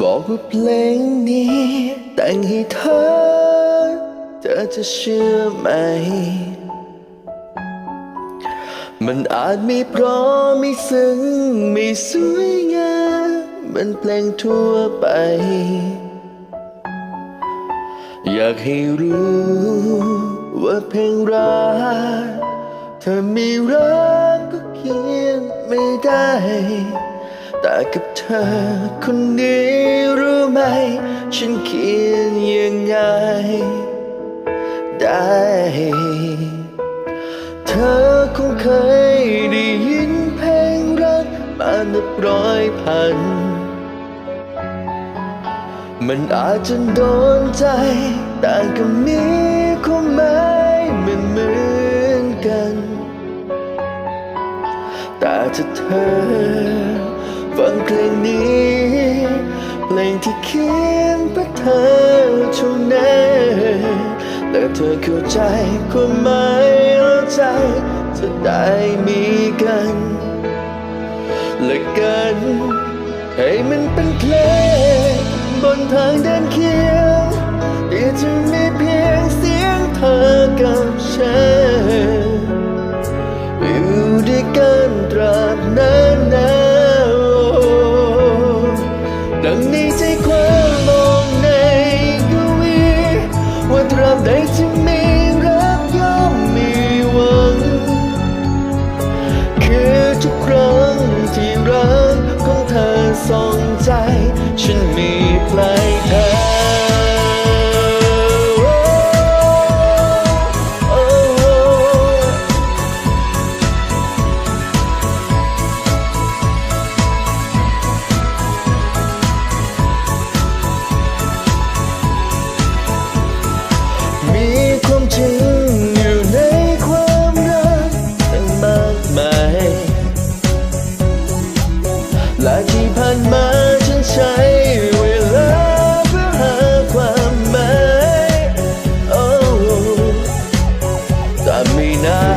บอกว่าเพลงนี้ แต่งให้เธอ เธอจะเชื่อไหม มันอาจไม่เพราะไม่ซึ้งไม่สวยงามมันเพลงทั่วไป อยากให้รู้ว่าเพลงรักเธอม่รักก็เขียนไม่ได้ แต่กับเธอคนนี้รู้ไหม ฉันเขียนยังไง ได้ เธอคงเคยได้ยินเพลงรักมานับร้อยพัน มันอาจจะโดนใจ แต่ก็มีความหมายเหมือนเหมือน แต่ถ้าเธอฟังเพลงนี้เพลงที่เขียนเพื่อเธอเท่านั้นและเธอเข้าใจความหมายและใจจะได้มีกันและกัน ให้มันเป็นเพลงบนทางเดินเคียง mention me. Marina.